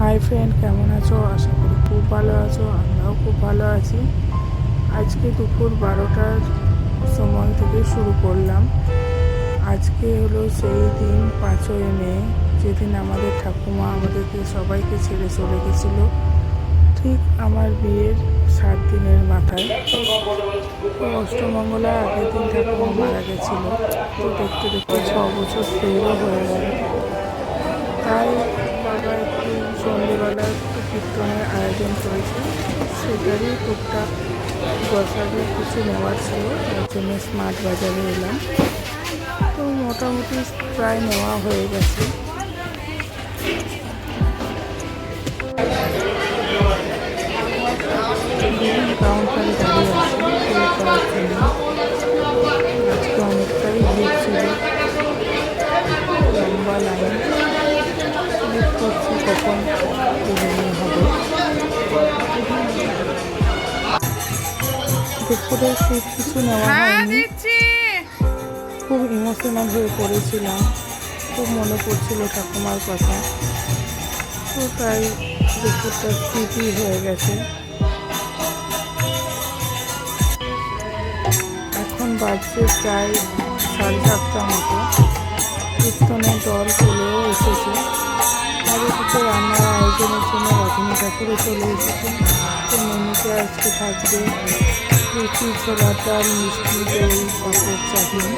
Hi friend কেমন আছো? আশা করি খুব ভালো আছো, আমরাও খুব ভালো আছি। আজকে দুপুর বারোটার সময় থেকে শুরু করলাম। আজকে হলো সেই দিন পাঁচই মে, যেদিন আমাদের ঠাকুমা আমাদেরকে সবাইকে ছেড়ে চলে গেছিল। ঠিক আমার বিয়ের সাত দিনের মাথায়। অষ্টমঙ্গলা আগের দিন ঠাকুমা মারা গেছিল। তো দেখতে দেখতে ছ বছর পেরও হয়ে গেল। তাই কীর্তনের আয়োজন করেছে, সেটারই টুকটাক গ্রসারি কিছু নেওয়ার ছিল, তার জন্য স্মার্ট বাজারে এলাম। তো মোটামুটি প্রায় নেওয়া হয়ে গেছে। কাউন্টারে দাঁড়িয়ে আছে করার জন্য? দুপুরে খুব কিছু নেওয়া হয়নি। খুব ইমোশনাল হয়ে পড়েছিলাম। খুব মনে পড়ছিল ঠাকুমার কথা। তো তাই দুপুরটা স্মৃতি হয়ে গেছে। এখন বাজছে প্রায় সাড়ে সাতটা মতো। কীর্তনের দল চলেও এসেছে। আর এদিকে রান্নার আয়োজনের জন্য রাধুনি ঠাকুরও চলে এসেছে। তো মেনুতে আজকে থাকবে রুটি ছোলা মিষ্টি দই পাঁপড় চাটনি।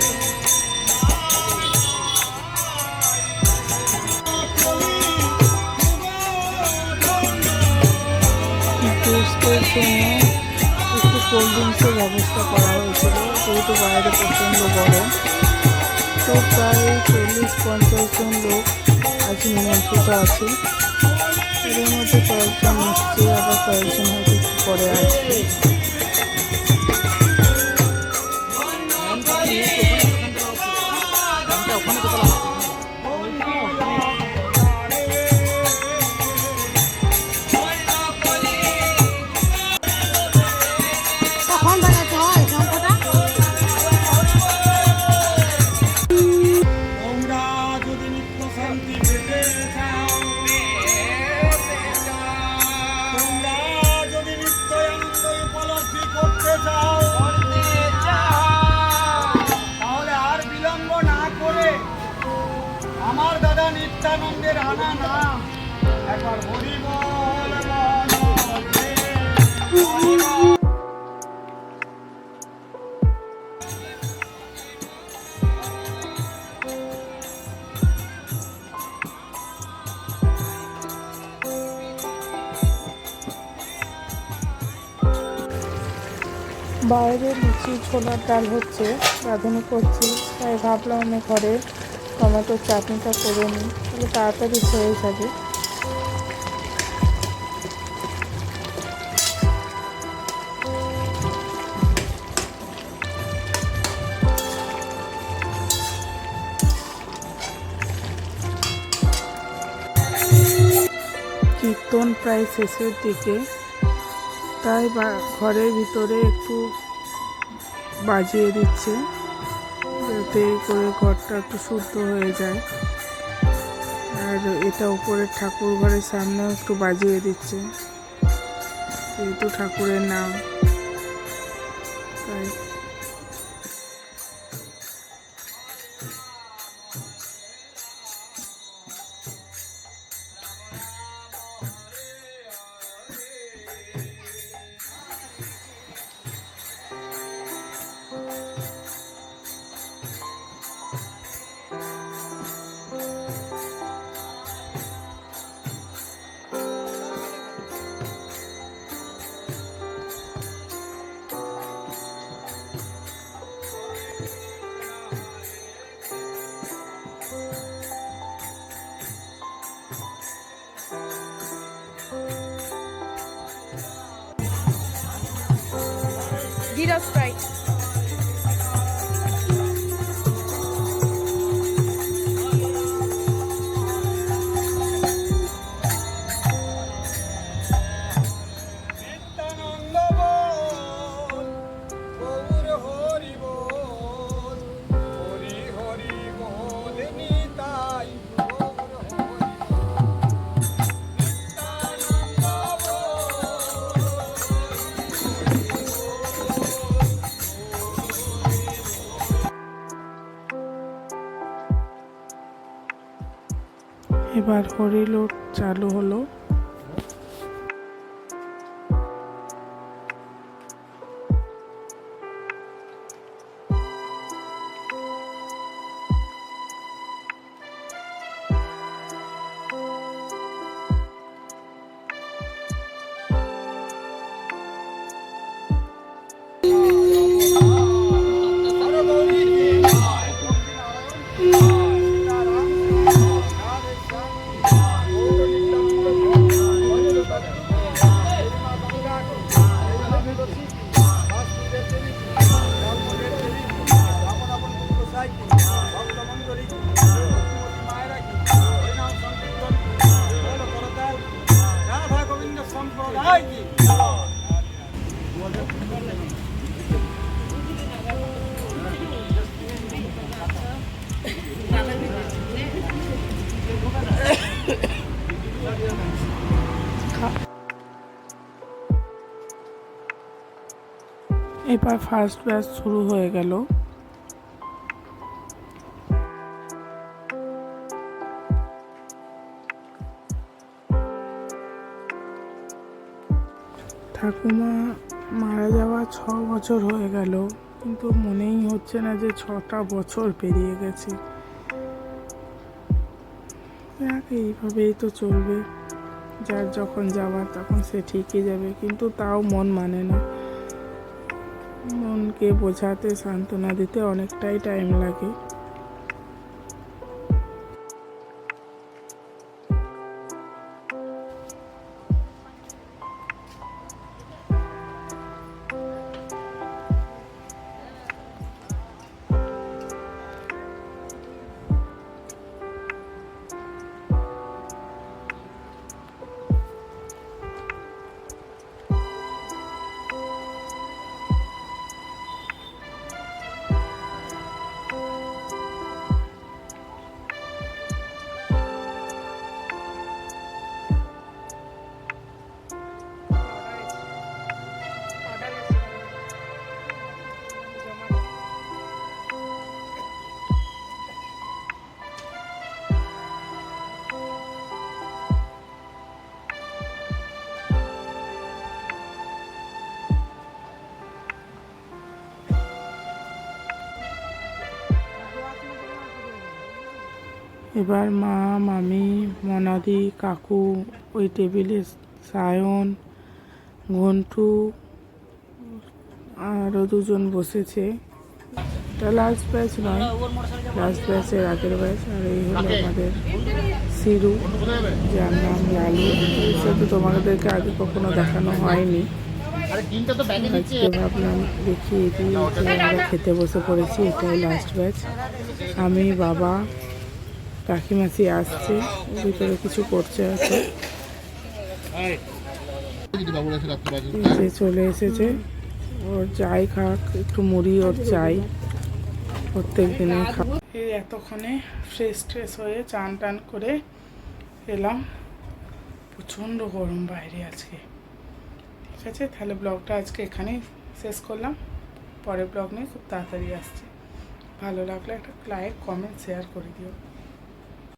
গেস্টের জন্য একটু কোল্ড ড্রিঙ্কসের ব্যবস্থা করা হয়েছিল, যেহেতু বাইরে প্রচণ্ড গরম। তো প্রায় চল্লিশ পঞ্চাশ জন লোক আজ নিমন্ত্রিত আছে। এর মধ্যে কয়েকজন এসছে, আবার কয়েকজন হয়তো একটু পরে আসবে। নিত্যানন্দের আনা নাম একবার হরি বল। বাইরে লুচি, ছোলার ডাল হচ্ছে, রাঁধুনি করছি, তাই ভাবলাম আমি ঘরে টমেটোর চাটনিটা করে নিই তাহলে তাড়াতাড়ি হয়ে যাবে। কীর্তন প্রায় শেষের দিকে। তাই ঘরের ভিতরে একটু বাজিয়ে দিচ্ছে। যাতে করে ঘরটা একটু শুদ্ধ হয়ে যায়। আর এটা উপরের ঠাকুর ঘরের সামনেও একটু বাজিয়ে দিচ্ছে। যেহেতু ঠাকুরের নাম। Giras Strike. এবার লোড চালু হলো। এবার ফার্স্ট ব্যাচ শুরু হয়ে গেল। ঠাকুমা মারা যাওয়া ছ বছর হয়ে গেল, কিন্তু মনেই হচ্ছে না যে ছটা বছর পেরিয়ে গেছে। এইভাবেই তো চলবে। যার যখন যাওয়ার, তখন সে ঠিকই যাবে, কিন্তু তাও মন মানে না। মনকে বোঝাতে, সান্ত্বনা দিতে অনেকটাই টাইম লাগে। এবার মা মামি মনাদি কাকু ওই টেবিলে সায়ন ঘন্টু আরও দুজন বসেছে। এটা লাস্ট ব্যাচ নয় লাস্ট ব্যাচের আগের ব্যাচ আর এই হলো আমাদের সিরু যার নাম লালু। সেটা তোমাদেরকে আগে কখনো দেখানো হয়নি। আজকে ভাবলাম দেখি যে আমরা খেতে বসে পড়েছি এটাই লাস্ট ব্যাচ আমি বাবা কাকিমাসি আসছে, ভিতরে কিছু করছে আছে। যে চলে এসেছে, ওর চাই খাক, একটু মুড়ি ওর চাই। প্রত্যেক দিনে খা এই এতক্ষণে ফ্রেশ ট্রেশ হয়ে চান টান করে এলাম। প্রচণ্ড গরম বাইরে আজকে। ঠিক আছে, তাহলে ব্লগটা আজকে এখানেই শেষ করলাম। পরের ব্লগ নিয়ে খুব তাড়াতাড়ি আসছে। ভালো লাগলে একটা লাইক কমেন্ট শেয়ার করে দিও।